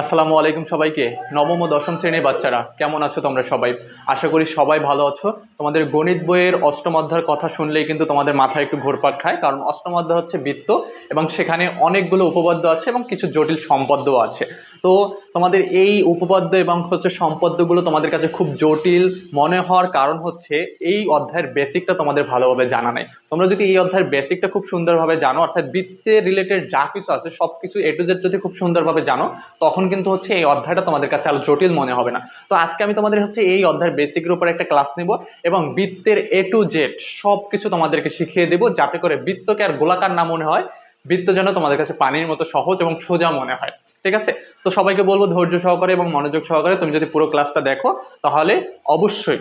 আসসালামু আলাইকুম সবাইকে। নবম ও দশম শ্রেণির বাচ্চারা, কেমন আছো তোমরা সবাই? আশা করি সবাই ভালো আছো। তোমাদের গণিত বইয়ের অষ্টম অধ্যায়ের কথা শুনলেই কিন্তু তোমাদের মাথায় একটু ঘোরপাক খায়, কারণ অষ্টম অধ্যায় হচ্ছে বৃত্ত এবং সেখানে অনেকগুলো উপপাদ্য আছে এবং কিছু জটিল সম্পদ্যও আছে। তো তোমাদের এই উপপাদ্য এবং হচ্ছে সম্পদ্যগুলো তোমাদের কাছে খুব জটিল মনে হওয়ার কারণ হচ্ছে এই অধ্যায়ের বেসিকটা তোমাদের ভালোভাবে জানা নেই। তোমরা যদি এই অধ্যায়ের বেসিকটা খুব সুন্দরভাবে জানো, অর্থাৎ বৃত্তের রিলেটেড যা কিছু আছে সব কিছু এ টু জেড যদি খুব সুন্দরভাবে জানো, তখন কিন্তু হচ্ছে এই অধ্যায়টা তোমাদের কাছে আরও জটিল মনে হবে না। তো আজকে আমি তোমাদের হচ্ছে এই অধ্যায়ের বেসিকের উপর একটা ক্লাস নিব এবং বৃত্তের এ টু জেড সব কিছু তোমাদেরকে শিখিয়ে দেবো যাতে করে বৃত্তকে আর গোলাকার না মনে হয়, বৃত্ত যেন তোমাদের কাছে পানির মতো সহজ এবং সোজা মনে হয়। ঠিক আছে? তো সবাইকে বলব ধৈর্য সহকারে এবং মনোযোগ সহকারে তুমি যদি পুরো ক্লাসটা দেখো, তাহলে অবশ্যই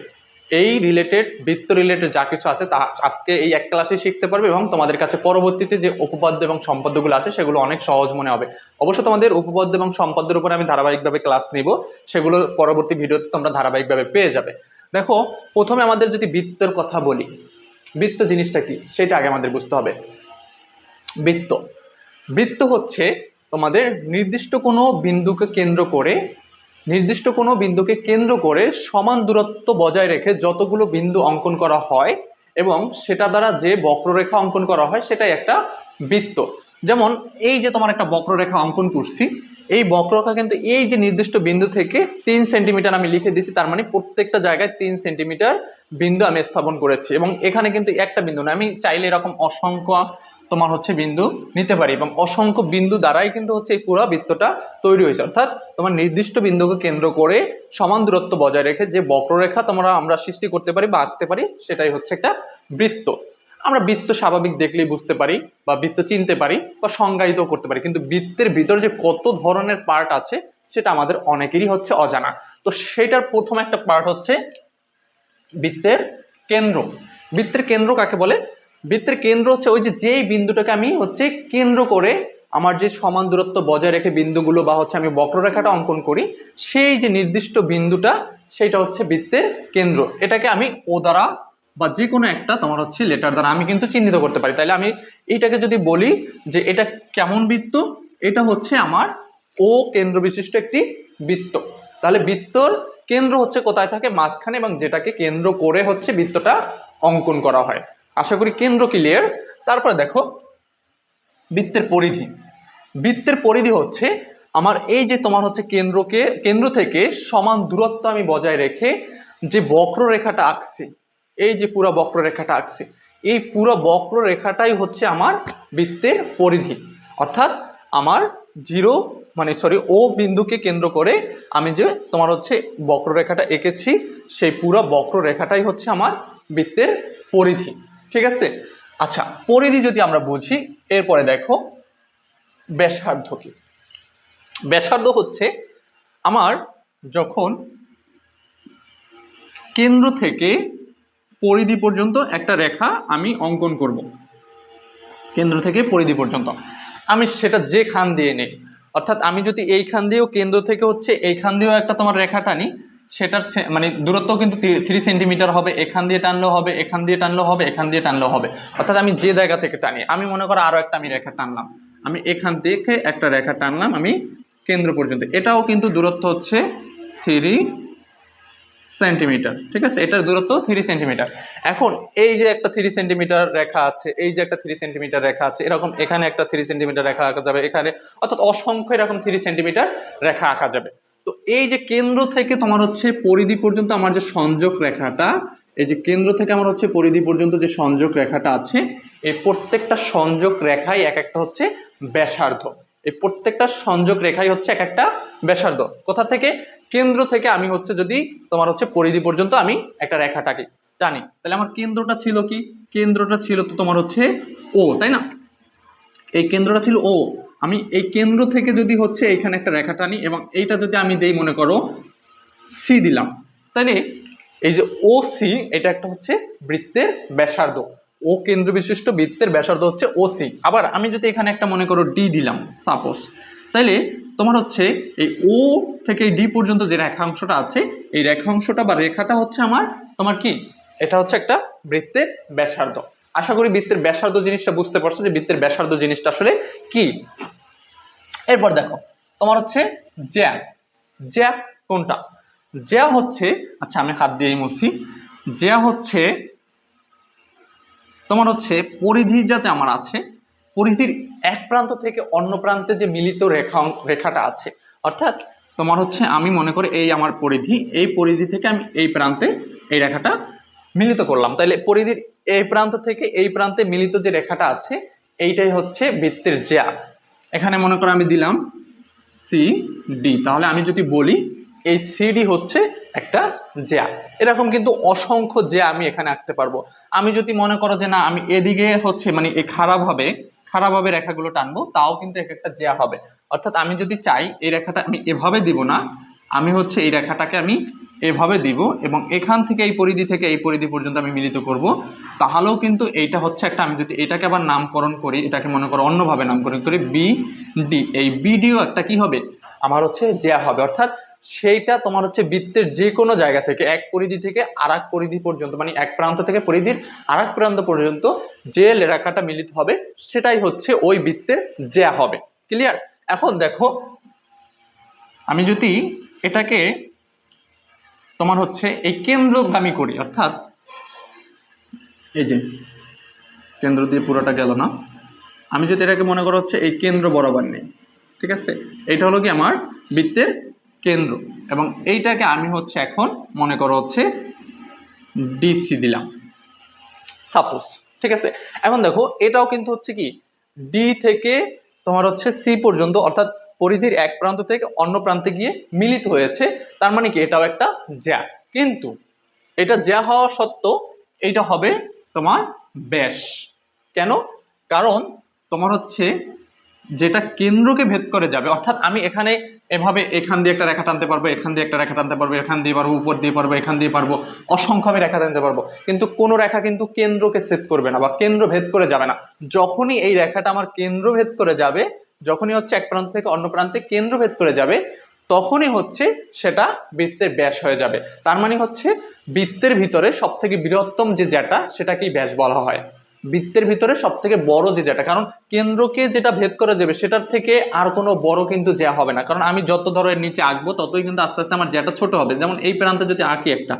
এই রিলেটেড বৃত্ত রিলেটেড যা কিছু আছে তা আজকে এই এক ক্লাসে শিখতে পারবে এবং তোমাদের কাছে পরবর্তীতে যে উপপাদ্য এবং সম্পাদ্যগুলো আছে সেগুলো অনেক সহজ মনে হবে। অবশ্য তোমাদের উপপাদ্য এবং সম্পাদ্যের উপরে আমি ধারাবাহিকভাবে ক্লাস নিব, সেগুলো পরবর্তী ভিডিওতে তোমরা ধারাবাহিকভাবে পেয়ে যাবে। দেখো, প্রথমে আমাদের যদি বৃত্তের কথা বলি, বৃত্ত জিনিসটা কি? সেটা আগে আমাদের বুঝতে হবে। বৃত্ত। বৃত্ত হচ্ছে তোমাদের নির্দিষ্ট কোনো বিন্দুকে কেন্দ্র করে নির্দিষ্ট কোনো বিন্দুকে কেন্দ্র করে সমান দূরত্ব বজায় রেখে যতগুলো বিন্দু অঙ্কন করা হয় এবং সেটা দ্বারা যে বক্ররেখা অঙ্কন করা হয় সেটাই একটা বৃত্ত। যেমন এই যে তোমার একটা বক্ররেখা অঙ্কন করছি, এই বক্ররেখা কিন্তু এই যে নির্দিষ্ট বিন্দু থেকে তিন সেন্টিমিটার আমি লিখে দিয়েছি তার মানে প্রত্যেকটা জায়গায় তিন সেন্টিমিটার বিন্দু আমি স্থাপন করেছি এবং এখানে কিন্তু একটা বিন্দু না আমি চাইলে এরকম অসংখ্য তোমার হচ্ছে বিন্দু নিতে পারি এবং অসংখ্য বিন্দু দ্বারাই কিন্তু হচ্ছে এই পুরো বৃত্তটা তৈরি হয়েছে। অর্থাৎ তোমার নির্দিষ্ট বিন্দুকে কেন্দ্র করে সমান দূরত্ব বজায় রেখে যে বক্ররেখা তোমরা আমরা সৃষ্টি করতে পারি বা আঁকতে পারি, সেটাই হচ্ছে একটা বৃত্ত। আমরা বৃত্ত স্বাভাবিক দেখলেই বুঝতে পারি বা বৃত্ত চিনতে পারি বা সংজ্ঞায়িত করতে পারি, কিন্তু বৃত্তের ভিতরে যে কত ধরনের পার্ট আছে সেটা আমাদের অনেকেরই হচ্ছে অজানা। তো সেটার প্রথম একটা পার্ট হচ্ছে বৃত্তের কেন্দ্র। বৃত্তের কেন্দ্র কাকে বলে? বৃত্তের কেন্দ্র হচ্ছে ওই যে যেই বিন্দুটাকে আমি হচ্ছে কেন্দ্র করে আমার যে সমান দূরত্ব বজায় রেখে বিন্দুগুলো বা হচ্ছে আমি বক্ররেখাটা অঙ্কন করি, সেই যে নির্দিষ্ট বিন্দুটা সেটা হচ্ছে বৃত্তের কেন্দ্র। এটাকে আমি ও দ্বারা বা যে কোনো একটা তোমার হচ্ছে লেটার দ্বারা আমি কিন্তু চিহ্নিত করতে পারি। তাহলে আমি এইটাকে যদি বলি যে এটা কেমন বৃত্ত? এটা হচ্ছে আমার ও কেন্দ্র বিশিষ্ট একটি বৃত্ত। তাহলে বৃত্তর কেন্দ্র হচ্ছে কোথায় থাকে? মাঝখানে এবং যেটাকে কেন্দ্র করে হচ্ছে বৃত্তটা অঙ্কন করা হয়। আশা করি কেন্দ্র ক্লিয়ার তারপরে দেখো, বৃত্তের পরিধি। বৃত্তের পরিধি হচ্ছে আমার এই যে তোমার হচ্ছে কেন্দ্রকে, কেন্দ্র থেকে সমান দূরত্ব আমি বজায় রেখে যে বক্ররেখাটা আঁকছি, এই যে পুরো বক্ররেখাটা আঁকছি, এই পুরো বক্ররেখাটাই হচ্ছে আমার বৃত্তের পরিধি। অর্থাৎ আমার জিরো মানে সরি ও বিন্দুকে কেন্দ্র করে আমি যে তোমার হচ্ছে বক্ররেখাটা এঁকেছি, সেই পুরো বক্ররেখাটাই হচ্ছে আমার বৃত্তের পরিধি। ঠিক আছে? আচ্ছা পরিধি যদি আমরা বুঝি, এরপরে দেখো ব্যাসার্ধ কি? ব্যাসার্ধ হচ্ছে আমার যখন কেন্দ্র থেকে পরিধি পর্যন্ত একটা রেখা আমি অঙ্কন করব। কেন্দ্র থেকে পরিধি পর্যন্ত। আমি সেটা যে খান দিয়ে নেই। অর্থাৎ আমি যদি এইখান দিয়েও কেন্দ্র থেকে হচ্ছে এইখান দিয়েও একটা তোমার রেখা টানি সেটার মানে দূরত্ব কিন্তু থ্রি সেন্টিমিটার হবে, এখান দিয়ে টানলেও হবে, এখান দিয়ে টানলেও হবে, এখান দিয়ে টানলেও হবে। অর্থাৎ আমি যে জায়গা থেকে টানি, আমি মনে করো আরও একটা আমি রেখা টানলাম। আমি এখান থেকে একটা রেখা টানলাম, আমি কেন্দ্র পর্যন্ত। এটাও কিন্তু দূরত্ব হচ্ছে থ্রি সেন্টিমিটার ঠিক আছে? এটার দূরত্ব থ্রি সেন্টিমিটার এখন এই যে একটা থ্রি সেন্টিমিটার রেখা আছে, এই যে একটা থ্রি সেন্টিমিটার রেখা আছে, এরকম এখানে একটা থ্রি সেন্টিমিটার রেখা আঁকা যাবে, এখানে অর্থাৎ অসংখ্য এরকম থ্রি সেন্টিমিটার রেখা আঁকা যাবে। তো এই যে কেন্দ্র থেকে তোমার হচ্ছে পরিধি পর্যন্ত আমার যে সংযোগ রেখাটা, এই যে কেন্দ্র থেকে আমার হচ্ছে পরিধি পর্যন্ত যে সংযোগ রেখাটা আছে, এই প্রত্যেকটা সংযোগ রেখাই এক একটা হচ্ছে ব্যাসার্ধ। এই প্রত্যেকটা সংযোগ রেখাই হচ্ছে এক একটা ব্যাসার্ধ। কোথা থেকে? কেন্দ্র থেকে আমি হচ্ছে যদি তোমার হচ্ছে পরিধি পর্যন্ত আমি একটা রেখাটাকে টানি, তাহলে আমার কেন্দ্রটা ছিল কি? কেন্দ্রটা ছিল তো তোমার হচ্ছে ও তাই না? এই কেন্দ্রটা ছিল ও আমি এই কেন্দ্র থেকে যদি হচ্ছে এখানে একটা রেখা টানি এবং এইটা যদি আমি দেই, মনে করো সি দিলাম। তাহলে এই যে ও সি এটা একটা হচ্ছে বৃত্তের ব্যাসার্ধ। ও কেন্দ্র বিশিষ্ট বৃত্তের ব্যাসার্ধ হচ্ছে ও সি আবার আমি যদি এখানে একটা, মনে করো ডি দিলাম সাপোজ তাহলে তোমার হচ্ছে এই ও থেকে ডি পর্যন্ত যে রেখাংশটা আছে, এই রেখাংশটা বা রেখাটা হচ্ছে আমার, তোমার কি? এটা হচ্ছে একটা বৃত্তের ব্যাসার্ধ। আশা করি বৃত্তের ব্যাসার্ধ জিনিসটা বুঝতে পারছ যে বৃত্তের ব্যাসার্ধ জিনিসটা আসলে কি। এরপর দেখো, তোমার হচ্ছে জ্যা। জ্যা কোনটা? জ্যা হচ্ছে আচ্ছা আমি হাত দিয়েই মুছি। জ্যা হচ্ছে, তোমার হচ্ছে পরিধি যাতে আমার আছে, পরিধির এক প্রান্ত থেকে অন্য প্রান্তে যে মিলিত রেখা রেখাটা আছে, অর্থাৎ তোমার হচ্ছে আমি মনে করি এই আমার পরিধি, এই পরিধি থেকে আমি এই প্রান্তে এই রেখাটা মিলিত করলাম। তাহলে পরিধির এই প্রান্ত থেকে এই প্রান্তে মিলিত যে রেখাটা আছে, এইটাই হচ্ছে বৃত্তের জ্যা এখানে মনে করো আমি দিলাম সি ডি তাহলে আমি যদি বলি, এই সিডি হচ্ছে একটা জ্যা এরকম কিন্তু অসংখ্য জ্যা আমি এখানে আঁকতে পারব। আমি যদি মনে করো যে না, আমি এদিকে হচ্ছে মানে এই খারাপভাবে খারাপভাবে রেখাগুলো টানবো, তাও কিন্তু এক একটা জ্যা হবে। অর্থাৎ আমি যদি চাই, এই রেখাটা আমি এভাবে দিব না, আমি হচ্ছে এই রেখাটাকে আমি এভাবে দিব এবং এখান থেকে এই পরিধি থেকে এই পরিধি পর্যন্ত আমি মিলিত করব। তাহলেও কিন্তু এইটা হচ্ছে একটা আমি যদি এটাকে আবার নামকরণ করি, এটাকে মনে করো অন্যভাবে নামকরণ করি বি ডি এই বিডিও একটা কি হবে? আমার হচ্ছে জ্যা হবে। অর্থাৎ সেইটা তোমার হচ্ছে বৃত্তের যে কোনো জায়গা থেকে, এক পরিধি থেকে আর পরিধি পর্যন্ত মানে এক প্রান্ত থেকে পরিধির আর প্রান্ত পর্যন্ত যে রেখাটা মিলিত হবে, সেটাই হচ্ছে ওই বৃত্তের জ্যা হবে। ক্লিয়ার এখন দেখো, আমি যদি এটাকে তোমার হচ্ছে এই কেন্দ্রগামী করি, অর্থাৎ এই যে কেন্দ্র দিয়ে পুরোটা গেল না। আমি যদি এটাকে মনে করা হচ্ছে এই কেন্দ্র বরাবর নেই, ঠিক আছে? এইটা হলো কি আমার বৃত্তের কেন্দ্র। এবং এইটাকে আমি হচ্ছে এখন মনে করো হচ্ছে ডিসি দিলাম, সাপোজ, ঠিক আছে? এখন দেখো, এটাও কিন্তু হচ্ছে কি, ডি থেকে তোমার হচ্ছে সি পর্যন্ত, অর্থাৎ পরিধির এক প্রান্ত থেকে অন্য প্রান্তে গিয়ে মিলিত হয়েছে। তার মানে কি? এটাও একটা জ্যা। কিন্তু এটা জ্যা হওয়া সত্ত্বেও এটা হবে তোমার ব্যাস। কেন? কারণ তোমার হচ্ছে যেটা কেন্দ্রকে ভেদ করে যাবে। অর্থাৎ আমি এখানে এভাবে এখান দিয়ে একটা রেখা টানতে পারব, এখান দিয়ে একটা রেখা টানতে পারব, এখান দিয়ে পারব, উপর দিয়ে পারব, এখান দিয়ে পারব অসংখ্য আমি রেখা টানতে পারব। কিন্তু কোনো রেখা কিন্তু কেন্দ্রকে ছেদ করবে না বা কেন্দ্র ভেদ করে যাবে না। যখনই এই রেখাটা আমার কেন্দ্র ভেদ করে যাবে যখনই হচ্ছে এক প্রান্ত থেকে অন্য প্রান্তে কেন্দ্র ভেদ করে যাবে, তখনই হচ্ছে সেটা বৃত্তের ব্যাস হয়ে যাবে। তার মানে হচ্ছে বৃত্তের ভিতরে সব থেকে বৃহত্তম যে জ্যাটা, সেটাকেই ব্যাস বলা হয়। বৃত্তের ভিতরে সব থেকে বড় যে জ্যাটা, কারণ কেন্দ্রকে যেটা ভেদ করে যাবে সেটার থেকে আর কোনো বড় কিন্তু জ্যা হবে না। কারণ আমি যত ধরো এর নিচে আঁকবো, ততই কিন্তু আস্তে আস্তে আমার জ্যাটা ছোট হবে। যেমন এই প্রান্তে যদি আঁকি একটা,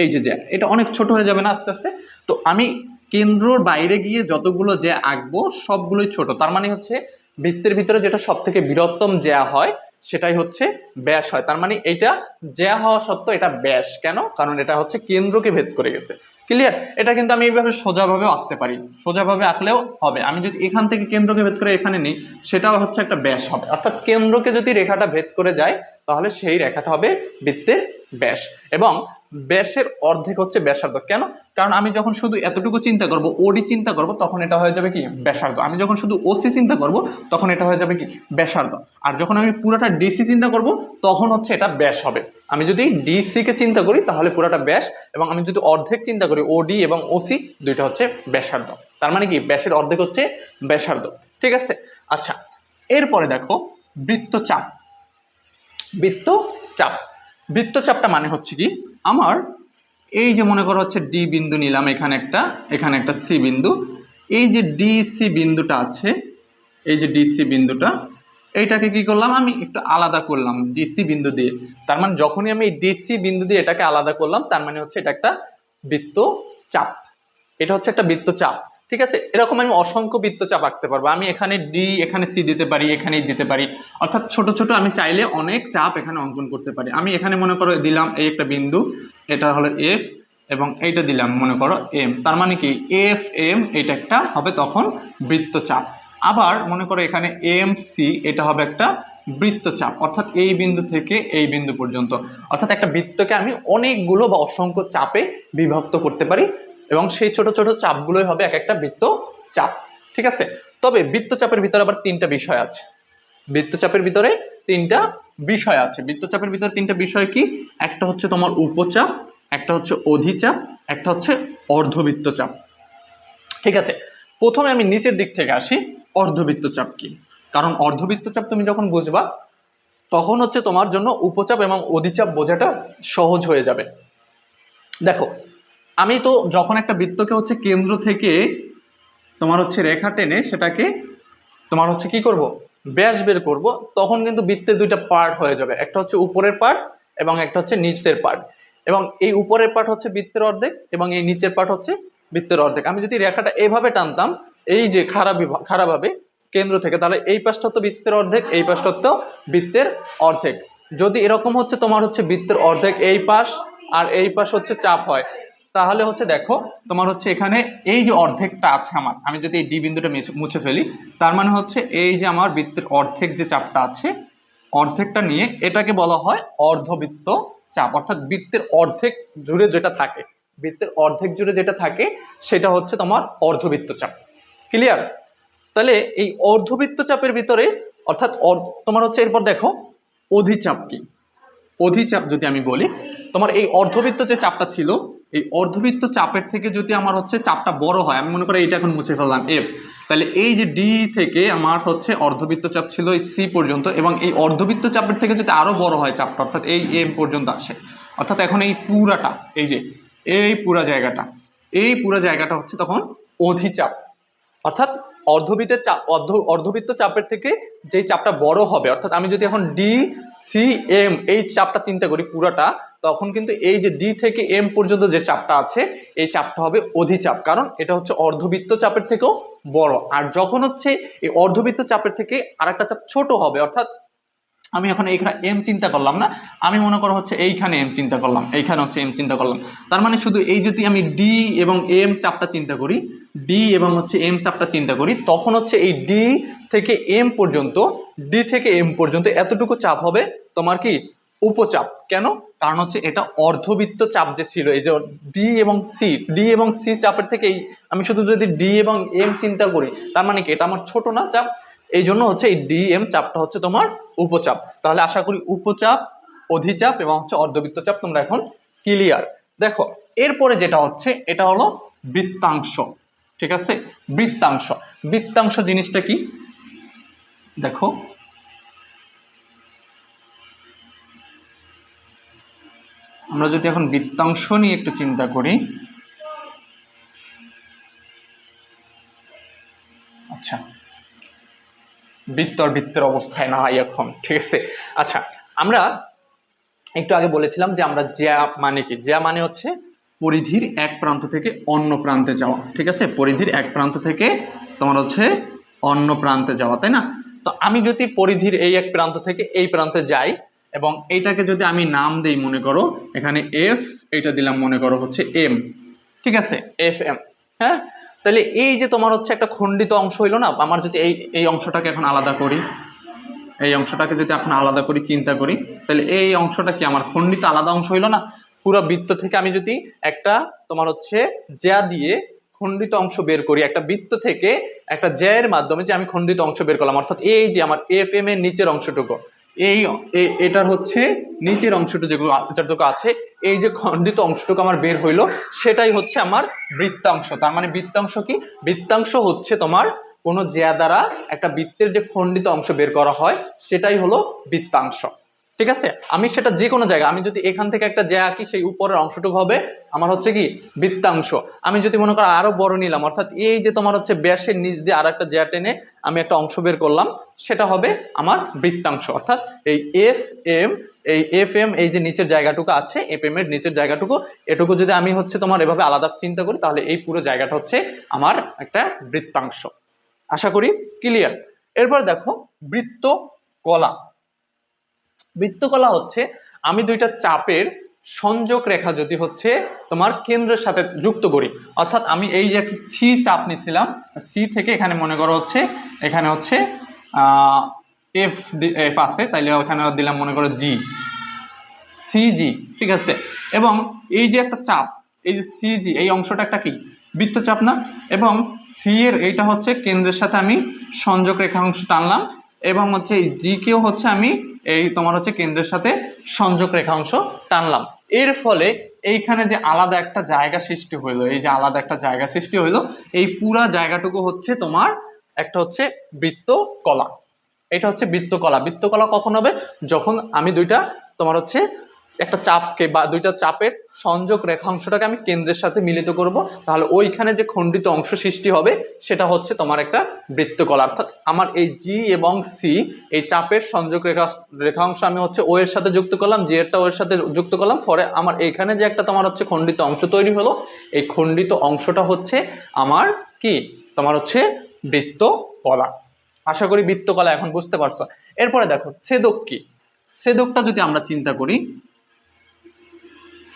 এই যে জ্যা, এটা অনেক ছোট হয়ে যাবে না আস্তে আস্তে? তো আমি কেন্দ্রর বাইরে গিয়ে যতগুলো জ্যা আঁকবো, সবগুলোই ছোট। তার মানে হচ্ছে বৃত্তের ভিতরে যেটা সব থেকে বৃহত্তম জ্যা হয়, সেটাই হচ্ছে ব্যাস হয়। তার মানে এটা জ্যা হওয়া সত্ত্বেও এটা ব্যাস। কেন? কারণ এটা হচ্ছে কেন্দ্রকে ভেদ করে গেছে। ক্লিয়ার এটা কিন্তু আমি এইভাবে সোজাভাবে আঁকতে পারি। সোজাভাবে আঁকলেও হবে। আমি যদি এখান থেকে কেন্দ্রকে ভেদ করে এখানে নিই, সেটাও হচ্ছে একটা ব্যাস হবে। অর্থাৎ কেন্দ্রকে যদি রেখাটা ভেদ করে যায়, তাহলে সেই রেখাটা হবে বৃত্তের ব্যাস। এবং ব্যাসের অর্ধেক হচ্ছে ব্যাসার্ধ। কেন? কারণ আমি যখন শুধু এতটুকু চিন্তা করব ওডি চিন্তা করব, তখন এটা হয়ে যাবে কি? ব্যাসার্ধ। আমি যখন শুধু ওসি চিন্তা করব, তখন এটা হয়ে যাবে কি? ব্যাসার্ধ। আর যখন আমি পুরোটা ডিসি চিন্তা করব, তখন হচ্ছে এটা ব্যাস হবে। আমি যদি ডিসি কে চিন্তা করি, তাহলে পুরোটা ব্যাস। এবং আমি যদি অর্ধেক চিন্তা করি ওডি এবং ওসি দুইটা হচ্ছে ব্যাসার্ধ। তার মানে কি? ব্যাসের অর্ধেক হচ্ছে ব্যাসার্ধ। ঠিক আছে? আচ্ছা এরপরে দেখো বৃত্তচাপ। বৃত্তচাপ। বৃত্তচাপটা মানে হচ্ছে কি? আমার এই যে মনে করো হচ্ছে ডি বিন্দু নিলাম, এখানে একটা এখানে একটা সি বিন্দু। এই যে ডিসি বিন্দুটা আছে, এই যে ডিসি বিন্দুটা এইটাকে কি করলাম আমি একটু আলাদা করলাম ডিসি বিন্দু দিয়ে। তার মানে যখনই আমি ডিসি বিন্দু দিয়ে এটাকে আলাদা করলাম, তার মানে হচ্ছে এটা একটা বৃত্ত চাপ এটা হচ্ছে একটা বৃত্তচাপ। ঠিক আছে? এরকম আমি অসংখ্য বৃত্তচাপ আঁকতে পারব। আমি এখানে ডি এখানে সি দিতে পারি এখানে দিতে পারি। অর্থাৎ ছোট ছোট আমি চাইলে অনেক চাপ এখানে অঙ্কন করতে পারি। আমি এখানে মনে করো দিলাম এই একটা বিন্দু, এটা হলো এফ এবং এইটা দিলাম মনে করো এম তার মানে কি? এফ এম এটা একটা হবে তখন বৃত্তচাপ। আবার মনে করো এখানে এম সি এটা হবে একটা বৃত্তচাপ। অর্থাৎ এই বিন্দু থেকে এই বিন্দু পর্যন্ত। অর্থাৎ একটা বৃত্তকে আমি অনেকগুলো বা অসংখ্য চাপে বিভক্ত করতে পারি। এবং সেই ছোট ছোট চাপগুলোই হবে এক একটা বৃত্ত চাপ, ঠিক আছে? তবে বৃত্তচাপের ভিতরে আবার তিনটা বিষয় আছে। বৃত্তচাপের ভিতরে তিনটা বিষয় আছে। বৃত্তচাপের ভিতরে তিনটা বিষয় কি? একটা হচ্ছে তোমার উপচাপ, একটা হচ্ছে অধিচাপ, একটা হচ্ছে অর্ধবৃত্তচাপ ঠিক আছে? প্রথমে আমি নিচের দিক থেকে আসি অর্ধবৃত্তচাপ কি? কারণ অর্ধবৃত্তচাপ তুমি যখন বুঝবা, তখন হচ্ছে তোমার জন্য উপচাপ এবং অধিচাপ বোঝাটা সহজ হয়ে যাবে। দেখো আমি তো যখন একটা বৃত্তকে হচ্ছে কেন্দ্র থেকে তোমার হচ্ছে রেখা টেনে সেটাকে তোমার হচ্ছে কি করব? ব্যাস বের করব, তখন কিন্তু বৃত্তের দুইটা পার্ট হয়ে যাবে। একটা হচ্ছে উপরের পার্ট এবং একটা হচ্ছে নিচের পার্ট এবং এই উপরের পার্ট হচ্ছে বৃত্তের অর্ধেক এবং এই নিচের পার্ট হচ্ছে বৃত্তের অর্ধেক। আমি যদি রেখাটা এইভাবে টানতাম, এই যে খারাপ খারাপভাবে কেন্দ্র থেকে, তাহলে এই পাশটা তো বৃত্তের অর্ধেক, এই পাশটা তো বৃত্তের অর্ধেক। যদি এরকম হচ্ছে তোমার হচ্ছে বৃত্তের অর্ধেক এই পাশ আর এই পাশ হচ্ছে চাপ হয় তাহলে হচ্ছে দেখো, তোমার হচ্ছে এখানে এই যে অর্ধেকটা আছে আমার, আমি যদি এই ডি বিন্দুটা মুছে- ফেলি, তার মানে হচ্ছে এই যে আমার বৃত্তের অর্ধেক যে চাপটা আছে, অর্ধেকটা নিয়ে এটাকে বলা হয় অর্ধবৃত্ত চাপ, অর্থাৎ বৃত্তের অর্ধেক জুড়ে যেটা থাকে, বৃত্তের অর্ধেক জুড়ে যেটা থাকে, সেটা হচ্ছে তোমার অর্ধবৃত্ত চাপ। ক্লিয়ার তাহলে এই অর্ধবৃত্ত চাপের ভিতরে, অর্থাৎ অর- তোমার হচ্ছে এরপর দেখো, অধিচাপ কি? অধিচাপ যদি আমি বলি, তোমার এই অর্ধবৃত্ত যে চাপটা ছিল এই অর্ধবৃত্ত চাপের থেকে যদি আমার হচ্ছে চাপটা বড় হয়, আমি মনে করি এটা এখন মুছে ফেললাম এফ তাহলে এই যে ডি থেকে আমার হচ্ছে অর্ধবৃত্ত চাপ ছিল এই সি পর্যন্ত এবং এই অর্ধবৃত্ত চাপের থেকে যদি আরও বড় হয় চাপটা, অর্থাৎ এই এম পর্যন্ত আসে, অর্থাৎ এখন এই পুরাটা, এই যে, এই পুরা জায়গাটা, এই পুরা জায়গাটা হচ্ছে তখন অধিচাপ, অর্থাৎ অর্ধবৃত্তের চাপ অর্ধ, অর্ধবৃত্ত চাপের থেকে যেই চাপটা বড় হবে, অর্থাৎ আমি যদি এখন ডি সি এম এই চাপটা চিন্তা করি পুরাটা তখন কিন্তু এই যে ডি থেকে এম পর্যন্ত যে চাপটা আছে, এই চাপটা হবে অধিচাপ। কারণ এটা হচ্ছে অর্ধবৃত্ত চাপের থেকেও বড়। আর যখন হচ্ছে এই অর্ধবৃত্ত চাপের থেকে আরেকটা চাপ ছোট হবে, অর্থাৎ আমি এখন এইখানে এম চিন্তা করলাম না, আমি মনে করো হচ্ছে এইখানে এম চিন্তা করলাম, এইখানে হচ্ছে এম চিন্তা করলাম। তার মানে শুধু এই যদি আমি ডি এবং এম চাপটা চিন্তা করি ডি এবং হচ্ছে এম চাপটা চিন্তা করি, তখন হচ্ছে এই ডি থেকে এম পর্যন্ত ডি থেকে এম পর্যন্ত এতটুকু চাপ হবে তোমার কি উপচাপ। কেন? কারণ হচ্ছে এটা অর্ধবৃত্ত চাপ যে ছিল, এই যে ডি এবং সি ডি এবং সি চাপের থেকেই আমি শুধু যদি ডি এবং এম চিন্তা করি, তার মানে কি? এটা আমার ছোট না চাপ, এই জন্য হচ্ছে এই ডি এম চাপটা হচ্ছে তোমার উপচাপ। তাহলে আশা করি উপচাপ, অধিচাপ এবং হচ্ছে অর্ধবৃত্ত চাপ তোমরা এখন ক্লিয়ার দেখো, এরপরে যেটা হচ্ছে, এটা হলো বৃত্তাংশ। ঠিক আছে? বৃত্তাংশ। বৃত্তাংশ জিনিসটা কি? দেখো আমরা যদি এখন বৃত্তাংশ নিয়ে একটু চিন্তা করি আচ্ছা বৃত্ত আর বৃত্তের অবস্থায় নাই এখন, ঠিক আছে? আচ্ছা আমরা একটু আগে বলেছিলাম যে আমরা জ্যা মানে কি? জ্যা মানে হচ্ছে পরিধির এক প্রান্ত থেকে অন্য প্রান্তে যাওয়া, ঠিক আছে? পরিধির এক প্রান্ত থেকে তোমার হচ্ছে অন্য প্রান্তে যাওয়া, তাই না? তো আমি যদি পরিধির এই এক প্রান্ত থেকে এই প্রান্তে যাই এবং এইটাকে যদি আমি নাম দেই, মনে করো, এখানে এফ এইটা দিলাম, মনে করো হচ্ছে এম ঠিক আছে? এফ এম হ্যাঁ? তাহলে এই যে তোমার হচ্ছে একটা খণ্ডিত অংশ হইল না, আমার যদি এই এই অংশটাকে এখন আলাদা করি, এই অংশটাকে যদি এখন আলাদা করি, চিন্তা করি, তাহলে এই অংশটা কি আমার খণ্ডিত আলাদা অংশ হইল না? পুরো বৃত্ত থেকে আমি যদি একটা তোমার হচ্ছে জ্যা দিয়ে খণ্ডিত অংশ বের করি, একটা বৃত্ত থেকে একটা জ্যায়ের মাধ্যমে যে আমি খণ্ডিত অংশ বের করলাম, অর্থাৎ এই যে আমার এফ এম এর নিচের অংশটুকু এই এটার হচ্ছে নিচের অংশটুকু যেগুলো যতটুকু আছে, এই যে খণ্ডিত অংশটুকু আমার বের হইল, সেটাই হচ্ছে আমার বৃত্তাংশ। তার মানে বৃত্তাংশ কি? বৃত্তাংশ হচ্ছে তোমার কোনো জ্যা দ্বারা একটা বৃত্তের যে খণ্ডিত অংশ বের করা হয়, সেটাই হলো বৃত্তাংশ। ঠিক আছে? আমি সেটা যে কোনো জায়গায়, আমি যদি এখান থেকে একটা জ্যা আঁকি, সেই উপরের অংশটুকু হবে, আমার হচ্ছে কি? বৃত্তাংশ। আমি যদি মনে করো আরও বড় নিলাম, অর্থাৎ এই যে তোমার হচ্ছে ব্যাসের নিচ দিয়ে আর একটা জ্যা টেনে আমি একটা অংশ বের করলাম, সেটা হবে আমার বৃত্তাংশ। অর্থাৎ এই এফ এম এই এফ এম এই যে নিচের জায়গাটুকু আছে এফ এম এর নিচের জায়গাটুকু, এটুকু যদি আমি হচ্ছে তোমার এভাবে আলাদা চিন্তা করি, তাহলে এই পুরো জায়গাটা হচ্ছে আমার একটা বৃত্তাংশ। আশা করি ক্লিয়ার এরপর দেখো বৃত্ত কলা। বৃত্তকলা হচ্ছে, আমি দুইটা চাপের সংযোগ রেখা যদি হচ্ছে তোমার কেন্দ্রের সাথে যুক্ত করি। অর্থাৎ আমি এই যে একটা সি চাপ নিছিলাম, সি থেকে এখানে মনে করো হচ্ছে, এখানে হচ্ছে এফ এফ আছে, তাইলে ওখানে দিলাম মনে করো জি সিজি ঠিক আছে? এবং এই যে একটা চাপ, এই যে সিজি এই অংশটা একটা কি? বৃত্তচাপ না? এবং সি এর এইটা হচ্ছে কেন্দ্রের সাথে আমি সংযোগ রেখা অংশ টানলাম, এবং হচ্ছে এই জি কেও হচ্ছে আমি এই তোমার হচ্ছে কেন্দ্রের সাথে সংযোগ রেখাংশ টানলাম। এর ফলে এইখানে যে আলাদা একটা জায়গা সৃষ্টি হইল, এই যে আলাদা একটা জায়গা সৃষ্টি হইল, এই পুরা জায়গাটুকু হচ্ছে তোমার একটা হচ্ছে বৃত্ত কলা এটা হচ্ছে বৃত্তকলা। বৃত্তকলা কখন হবে? যখন আমি দুইটা তোমার হচ্ছে একটা চাপকে বা দুইটা চাপের সংযোগ রেখাংশটাকে আমি কেন্দ্রের সাথে মিলিত করব। তাহলে ওইখানে যে খণ্ডিত অংশ সৃষ্টি হবে, সেটা হচ্ছে তোমার একটা বৃত্তকলা অর্থাৎ আমার এই জি এবং সি এই চাপের সংযোগ রেখা, রেখাংশ আমি হচ্ছে ও এর সাথে যুক্ত করলাম জি এরটা ও এর সাথে যুক্ত করলাম, পরে আমার এইখানে যে একটা তোমার হচ্ছে খণ্ডিত অংশ তৈরি হলো, এই খণ্ডিত অংশটা হচ্ছে আমার কি? তোমার হচ্ছে বৃত্তকলা আশা করি বৃত্তকলা এখন বুঝতে পারছ। এরপরে দেখো, ছেদক কি? ছেদকটা যদি আমরা চিন্তা করি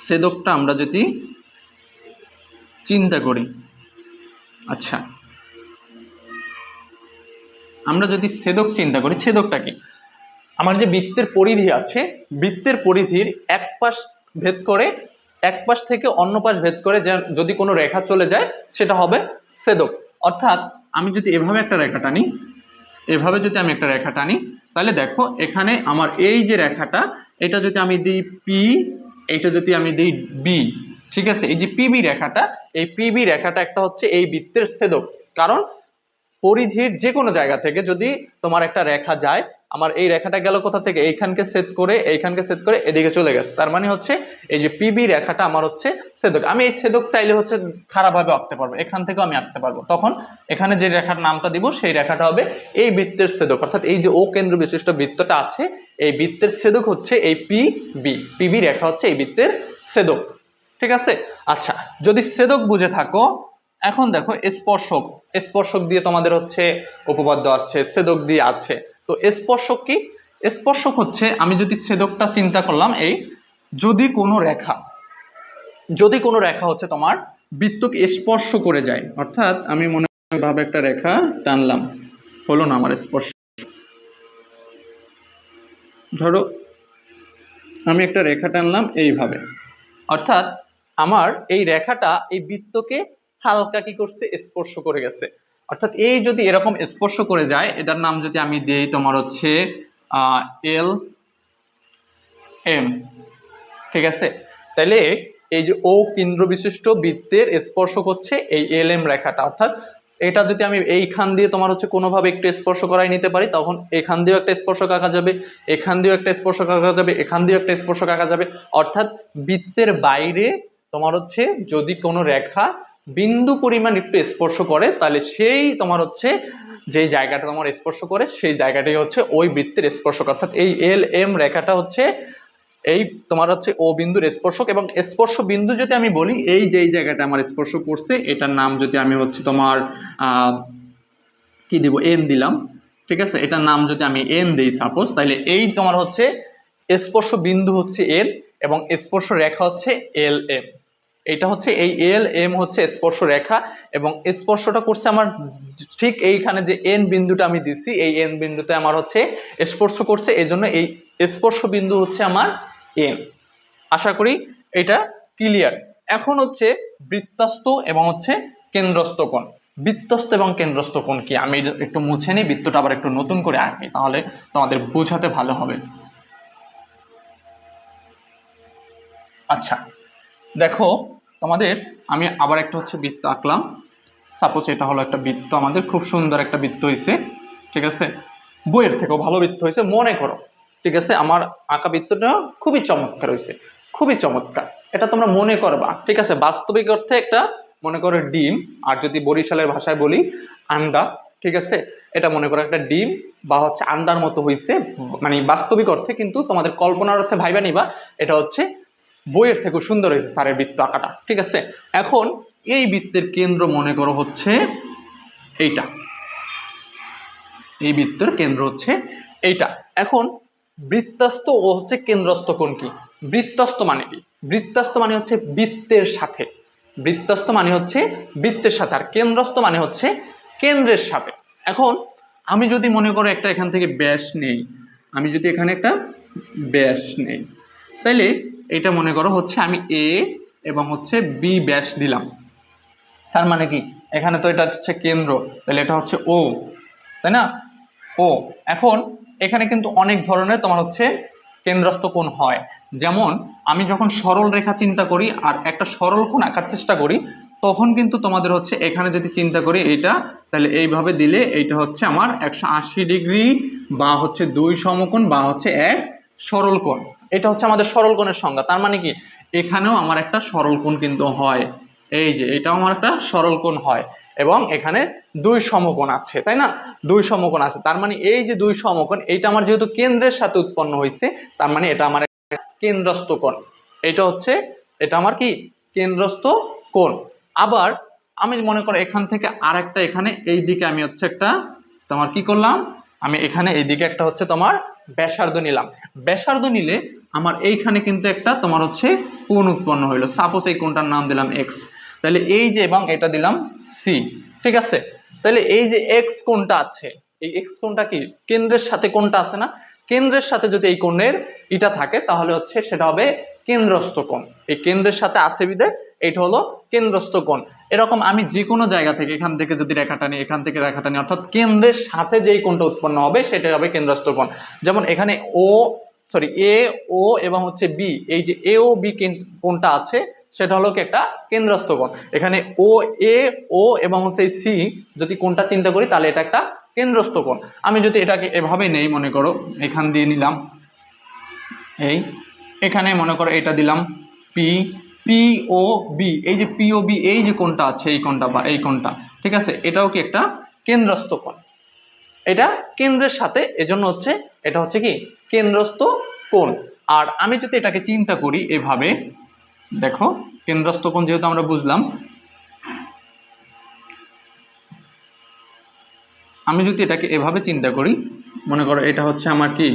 ছেদকটা আমরা যদি চিন্তা করি আচ্ছা আমরা যদি সেদক চিন্তা করি, ছেদকটা কি? আমার যে বৃত্তের পরিধি আছে, বৃত্তের পরিধির এক পাশ ভেদ করে, এক পাশ থেকে অন্য পাশ ভেদ করে যদি কোনো রেখা চলে যায়, সেটা হবে সেদক অর্থাৎ আমি যদি এভাবে একটা রেখা টানি, এভাবে যদি আমি একটা রেখা টানি, তাহলে দেখো এখানে আমার এই যে রেখাটা, এটা যদি আমি দিই পি এইটা যদি আমি দিই বি ঠিক আছে? এই যে পিবি রেখাটা, এই পিবি রেখাটা একটা হচ্ছে এই বৃত্তের ছেদক। কারণ পরিধির যে কোনো জায়গা থেকে যদি তোমার একটা রেখা যায় আমার এই রেখাটা গেল কোথা থেকে? এইখানকে সেট করে, এইখানকে সেট করে এদিকে চলে গেছে। তার মানে হচ্ছে এই যে পিবি রেখাটা আমার হচ্ছে সেদক আমি এই সেদক চাইলে হচ্ছে খারাপভাবে আঁকতে পারব। এখান থেকেও আমি আঁকতে পারব। তখন এখানে যে রেখার নামটা দিব, সেই রেখাটা হবে এই বৃত্তের সেদক অর্থাৎ এই যে ও কেন্দ্র বিশিষ্ট বৃত্তটা আছে, এই বৃত্তের সেদক হচ্ছে এই পি বি পিবি রেখা হচ্ছে এই বৃত্তের সেদক ঠিক আছে? আচ্ছা যদি সেদক বুঝে থাকো, এখন দেখো স্পর্শক। স্পর্শক দিয়ে তোমাদের হচ্ছে উপপাদ্য আছে সেদক দিয়ে আছে। তো স্পর্শক কি? স্পর্শক হচ্ছে, আমি যদি ছেদকটা চিন্তা করলাম, এই যদি কোনো রেখা, যদি কোনো রেখা হচ্ছে তোমার বৃত্তকে স্পর্শ করে যায়, অর্থাৎ আমি মনে ভাবে একটা রেখা টানলাম, হলো না আমার স্পর্শ। ধরো, আমি একটা রেখা টানলাম এইভাবে, অর্থাৎ আমার এই রেখাটা এই বৃত্তকে হালকা কি করছে? স্পর্শ করে গেছে। অর্থাৎ এই যদি এরকম স্পর্শ করে যায়, এটার নাম যদি আমি দিই তোমার হচ্ছে এল এম ঠিক আছে? তাহলে এই যে ও কেন্দ্র বিশিষ্ট বৃত্তের স্পর্শ করছে এই এল এম রেখাটা। অর্থাৎ এটা যদি আমি এইখান দিয়ে তোমার হচ্ছে কোনোভাবে একটু স্পর্শ করাই নিতে পারি, তখন এখান দিয়েও একটা স্পর্শক আঁকা যাবে, এখান দিয়েও একটা স্পর্শক আঁকা যাবে, এখান দিয়েও একটা স্পর্শক আঁকা যাবে। অর্থাৎ বৃত্তের বাইরে তোমার হচ্ছে যদি কোনো রেখা বিন্দু পরিমাণ একটু স্পর্শ করে, তাহলে সেই তোমার হচ্ছে যে জায়গাটা তোমার স্পর্শ করে, সেই জায়গাটাই হচ্ছে ওই বৃত্তের স্পর্শক। অর্থাৎ এই এল এম রেখাটা হচ্ছে এই তোমার হচ্ছে ও বিন্দুর স্পর্শক এবং স্পর্শ বিন্দু যদি আমি বলি, এই যে এই জায়গাটা আমার স্পর্শ করছে, এটার নাম যদি আমি হচ্ছে তোমার কি দিব? এন দিলাম, ঠিক আছে? এটার নাম যদি আমি এন দিই সাপোজ তাহলে এই তোমার হচ্ছে স্পর্শ বিন্দু হচ্ছে এন এবং স্পর্শ রেখা হচ্ছে এল এম এটা হচ্ছে এই এল এম হচ্ছে স্পর্শ রেখা এবং স্পর্শটা করছে আমার ঠিক এইখানে যে এন বিন্দুটা আমি দিচ্ছি, এই এন বিন্দুতে আমার হচ্ছে স্পর্শ করছে এই জন্য এই স্পর্শ বিন্দু হচ্ছে আমার এন আশা করি এটা ক্লিয়ার এখন হচ্ছে বৃত্তস্থ এবং হচ্ছে কেন্দ্রস্থ কোণ। বৃত্তস্থ এবং কেন্দ্রস্থ কোণ কি? আমি একটু মুছে নিই, বৃত্তটা আবার একটু নতুন করে আঁকি, তাহলে তোমাদের বোঝাতে ভালো হবে। আচ্ছা দেখো, তোমাদের, আমি আবার একটা হচ্ছে বৃত্ত আঁকলাম। সাপোজ এটা হলো একটা বৃত্ত আমাদের, খুব সুন্দর একটা বৃত্ত হয়েছে ঠিক আছে? বইয়ের থেকেও ভালো বৃত্ত হয়েছে মনে করো, ঠিক আছে? আমার আঁকা বৃত্তটা খুবই চমৎকার হয়েছে খুবই চমৎকার। এটা তোমরা মনে করবা, ঠিক আছে? বাস্তবিক অর্থে একটা, মনে করো, ডিম, আর যদি বরিশালের ভাষায় বলি, আন্ডা, ঠিক আছে? এটা মনে করো একটা ডিম, বা হচ্ছে আন্ডার মতো হয়েছে মানে বাস্তবিক অর্থে কিন্তু তোমাদের কল্পনার অর্থে ভাইবা নিবা, এটা হচ্ছে বইয়ের থেকেও সুন্দর হয়েছে স্যারের বৃত্ত আঁকাটা, ঠিক আছে? এখন এই বৃত্তের কেন্দ্র মনে করো হচ্ছে এইটা। এই বৃত্তের কেন্দ্র হচ্ছে এইটা। এখন বৃত্তস্থ ও হচ্ছে কেন্দ্রস্থ কোণ কি? বৃত্তস্থ মানে কি? বৃত্তস্থ মানে হচ্ছে বৃত্তের সাথে। বৃত্তস্থ মানে হচ্ছে বৃত্তের সাথে, আর কেন্দ্রস্থ মানে হচ্ছে কেন্দ্রের সাথে। এখন আমি যদি মনে করো একটা এখান থেকে ব্যাস নেই, আমি যদি এখানে একটা ব্যাস নেই, তাইলে এটা মনে করো হচ্ছে আমি এ এবং হচ্ছে বি ব্যাস দিলাম। তার মানে কি? এখানে তো এটা হচ্ছে কেন্দ্র, তাহলে এটা হচ্ছে ও তাই না? ও এখন এখানে কিন্তু অনেক ধরনের তোমার হচ্ছে কেন্দ্রস্থ কোণ হয়। যেমন, আমি যখন সরল রেখা চিন্তা করি আর একটা সরল কোণ আঁকার চেষ্টা করি, তখন কিন্তু তোমাদের হচ্ছে এখানে যদি চিন্তা করি এইটা, তাহলে এইভাবে দিলে এইটা হচ্ছে আমার একশো আশি ডিগ্রি বা হচ্ছে দুই সমকোণ বা হচ্ছে এক সরল কোণ। এটা হচ্ছে আমাদের সরল কোণের সংজ্ঞা। তার মানে কি? এখানেও আমার একটা সরল কোণ কিন্তু হয়। এই যে, এটাও আমার একটা সরল কোণ হয়। এবং এখানে দুই সমকোণ আছে, তাই না? দুই সমকোণ আছে। তার মানে এই যে দুই সমকোণ, এইটা আমার যেহেতু কেন্দ্রের সাথে উৎপন্ন হয়েছে তার মানে এটা আমার কেন্দ্রস্থ কোণ। এটা হচ্ছে, এটা আমার কি? কেন্দ্রস্থ কোণ। আবার আমি মনে করো এখান থেকে আর একটা এখানে এই দিকে আমি হচ্ছে একটা তোমার কি করলাম? আমি এখানে এইদিকে একটা হচ্ছে তোমার ব্যাসার্ধ নিলাম। ব্যাসার্ধ নিলে আমার এইখানে কিন্তু একটা তোমার হচ্ছে কোণ উৎপন্ন হইল। সাপোজ এই কোণটার নাম দিলাম এক্স তাহলে এই যে এবং এটা দিলাম সি ঠিক আছে? তাহলে এই যে এক্স কোণটা আছে, এই এক্স কোণটা কি? কেন্দ্রের সাথে কোণটা আছে না? কেন্দ্রের সাথে যদি এই কোণের এটা থাকে, তাহলে হচ্ছে সেটা হবে কেন্দ্রস্থ কোণ। এই কেন্দ্রের সাথে আছে বিদে এটা হলো কেন্দ্রস্থ কোণ। এরকম আমি যে কোনো জায়গা থেকে এখান থেকে যদি রেখাটা নিই, এখান থেকে রেখাটা নিই, অর্থাৎ কেন্দ্রের সাথে যেই কোণটা উৎপন্ন হবে সেটা হবে কেন্দ্রস্থ কোণ। যেমন এখানে ও সরি এ ও এবং হচ্ছে বি এই যে এ ও বি কোণটা আছে, সেটা হলো কি একটা কেন্দ্রস্থ কোণ। এখানে ও এ ও এবং হচ্ছে সি যদি কোনটা চিন্তা করি, তাহলে এটা একটা কেন্দ্রস্থ কোণ। আমি যদি এটাকে এভাবে নেই, মনে করো, এখান দিয়ে নিলাম, এই, এখানে মনে করো এটা দিলাম পি পি ও বি এই যে পি ও বি এই যে কোণটা আছে, এই কোণটা বা এই কোণটা, ঠিক আছে? এটাও কি একটা কেন্দ্রস্থ কোণ। এটা কেন্দ্রের সাথে, এজন্য হচ্ছে, এটা হচ্ছে কি? কেন্দ্রস্থ কোণ। আর আমি যদি এটাকে চিন্তা করি এভাবে, দেখো, কেন্দ্রস্থ কোণ যেহেতু আমরা বুঝলাম, আমি যদি এটাকে এভাবে চিন্তা করি, মনে করো এটা হচ্ছে আমার কি?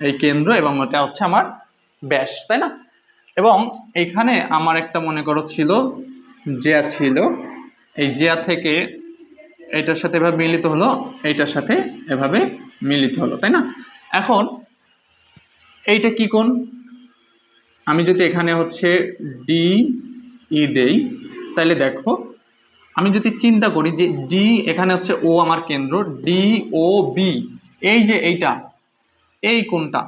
এই কেন্দ্র এবং এটা হচ্ছে আমার ব্যাস, তাই না? এবং এখানে আমার একটা মনে করো ছিল, জিয়া ছিল। এই জিয়া থেকে এটার সাথে এভাবে মিলিত হলো, এইটার সাথে এভাবে মিলিত হলো, তাই না? এখন এইটা কি কোন আমি যদি এখানে হচ্ছে ডি ই দেই, তাহলে দেখো, আমি যদি চিন্তা করি যে ডি এখানে হচ্ছে ও আমার কেন্দ্র, ডি ও বি, এই যে এইটা, এই কোনটা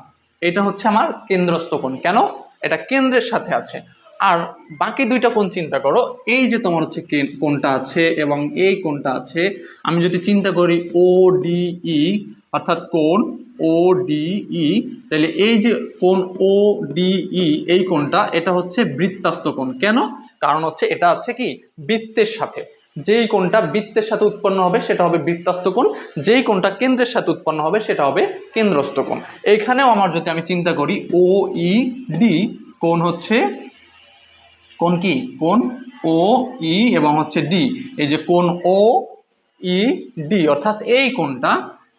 এটা হচ্ছে আমার কেন্দ্রস্থ কোণ। কেন? এটা কেন্দ্রের সাথে আছে। আর বাকি দুইটা কোন চিন্তা করো, এই যে তোমার হচ্ছে কে- কোণটা আছে এবং এই কোনটা আছে, আমি যদি চিন্তা করি ও ডি ই অর্থাৎ কোন ও ডি ই তাহলে এই যে কোন ও ডি ই এই কোনটা এটা হচ্ছে বৃত্তাস্ত কোণ। কেন? কারণ হচ্ছে এটা আছে কি? বৃত্তের সাথে। যেই কোনটা বৃত্তের সাথে উৎপন্ন হবে সেটা হবে বৃত্তাস্ত কোণ, যেই কোনটা কেন্দ্রের সাথে উৎপন্ন হবে সেটা হবে কেন্দ্রস্থ কোণ। এইখানেও আমার যদি আমি চিন্তা করি ও ই ডি কোণ হচ্ছে কোন কি? কোন ও ই এবং হচ্ছে ডি এই যে কোন ও ই ডি অর্থাৎ এই কোণটা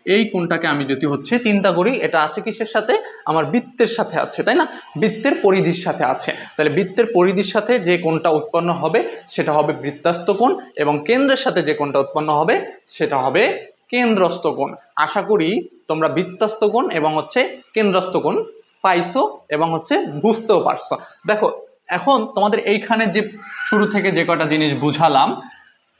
এই কোণটাকে আমি যদি হচ্ছে চিন্তা করি, এটা আছে কিসের সাথে? আমার বৃত্তের সাথে আছে, তাই না? বৃত্তের পরিধির সাথে আছে। তাহলে বৃত্তের পরিধির সাথে যে কোণটা উৎপন্ন হবে, সেটা হবে বৃত্তাস্ত কোণ এবং কেন্দ্রের সাথে যে কোণটা উৎপন্ন হবে, সেটা হবে কেন্দ্রস্থ কোণ। আশা করি তোমরা বৃত্তস্থ কোণ এবং হচ্ছে কেন্দ্রস্থ কোণ পাইছো এবং হচ্ছে বুঝতেও পারছ। দেখো, এখন তোমাদের এইখানে যে শুরু থেকে যে কটা জিনিস বুঝালাম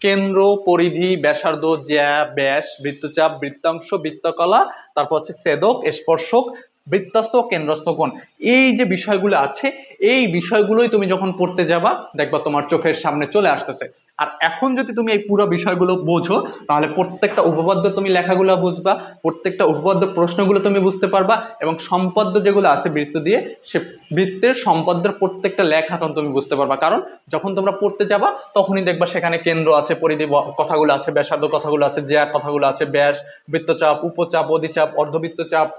কেন্দ্র পরিধি ব্যাসার্ধ জ্যা ব্যাস বৃত্তচাপ বৃত্তাংশ বৃত্তকলা তারপর হচ্ছে সেদক স্পর্শক বৃত্তস্থ কেন্দ্রস্থ কোণ। এই যে বিষয়গুলো আছে, এই বিষয়গুলোই তুমি যখন পড়তে যাবা, দেখবা তোমার চোখের সামনে চলে আসতেছে। আর এখন যদি তুমি এই পুরো বিষয়গুলো বোঝো, তাহলে প্রত্যেকটা উপপাদ্য তুমি লেখাগুলো বুঝবা, প্রত্যেকটা উপপাদ্য প্রশ্নগুলো তুমি বুঝতে পারবা, এবং সম্পদ্য যেগুলো আছে বৃত্ত দিয়ে, সে বৃত্তের সম্পদ্যের প্রত্যেকটা লেখা তখন তুমি বুঝতে পারবা। কারণ যখন তোমরা পড়তে যাবা, তখনই দেখবা সেখানে কেন্দ্র আছে, পরিধি কথাগুলো আছে, ব্যাসার্ধ কথাগুলো আছে, জ্যা কথাগুলো আছে, ব্যাস, বৃত্তচাপ, উপচাপ, অধিচাপ, অর্ধবৃত্তচাপ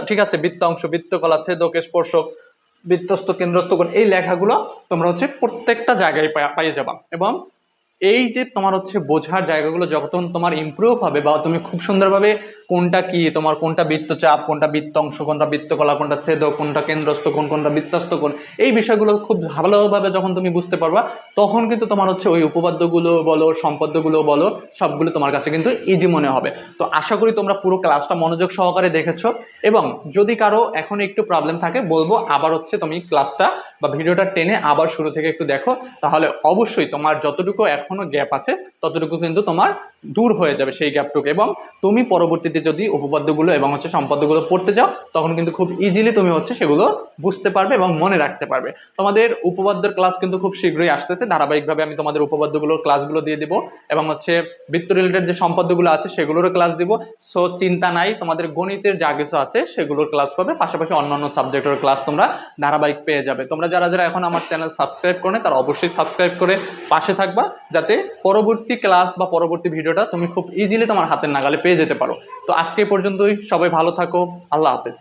ঠিক আছে বৃত্ত অংশ বৃত্তকলা, ছেদক, স্পর্শক, বৃত্তস্থ, কেন্দ্রস্থ কোণ, এই লেখাগুলো তোমরা হচ্ছে প্রত্যেকটা জায়গায় পাই- পাইয়ে যাবা। এবং এই যে তোমার হচ্ছে বোঝার জায়গাগুলো যখন তোমার ইমপ্রুভ হবে বা তুমি খুব সুন্দরভাবে কোনটা কি? তোমার কোনটা বৃত্তচাপ, কোনটা বৃত্ত অংশ কোনটা বৃত্তকলা, কোনটা ছেদক কোনটা কেন্দ্রস্থ কোন, কোনটা বৃত্তস্থ কোন, এই বিষয়গুলো খুব ভালোভাবে যখন তুমি বুঝতে পারবা, তখন কিন্তু তোমার হচ্ছে ওই উপপাদ্যগুলো বলো, সম্পদ্যগুলো বলো, সবগুলো তোমার কাছে কিন্তু ইজি মনে হবে। তো আশা করি তোমরা পুরো ক্লাসটা মনোযোগ সহকারে দেখেছ এবং যদি কারও এখন একটু প্রবলেম থাকে, বলব আবার হচ্ছে তুমি ক্লাসটা বা ভিডিওটা টেনে আবার শুরু থেকে একটু দেখো, তাহলে অবশ্যই তোমার যতটুকু এখনও গ্যাপ আছে, ততটুকু কিন্তু তোমার দূর হয়ে যাবে সেই গ্যাপটুকু এবং তুমি পরবর্তীতে যদি উপপাদ্যগুলো এবং হচ্ছে সম্পাদ্যগুলো পড়তে যাও, তখন কিন্তু খুব ইজিলি তুমি হচ্ছে সেগুলো বুঝতে পারবে এবং মনে রাখতে পারবে। তোমাদের উপপাদ্যের ক্লাস কিন্তু খুব শীঘ্রই আসতেছে। ধারাবাহিকভাবে আমি তোমাদের উপপাদ্যগুলোর ক্লাসগুলো দিয়ে দিব এবং হচ্ছে বৃত্ত রিলেটেড যে সম্পাদ্যগুলো আছে সেগুলোরও ক্লাস দিব। সো চিন্তা নাই, তোমাদের গণিতের যা কিছু আছে সেগুলোর ক্লাস পাবে। পাশাপাশি অন্যান্য সাবজেক্টের ক্লাস তোমরা ধারাবাহিক পেয়ে যাবে। তোমরা যারা যারা এখন আমার চ্যানেল সাবস্ক্রাইব করে তারা অবশ্যই সাবস্ক্রাইব করে পাশে থাকবা, যাতে পরবর্তী ক্লাস বা পরবর্তী ভিডিওটা তুমি খুব ইজিলি তোমার হাতের নাগালে পেয়ে যেতে পারো। তো আজকে পর্যন্তই, সবাই ভালো থাকো, আল্লাহ হাফেজ।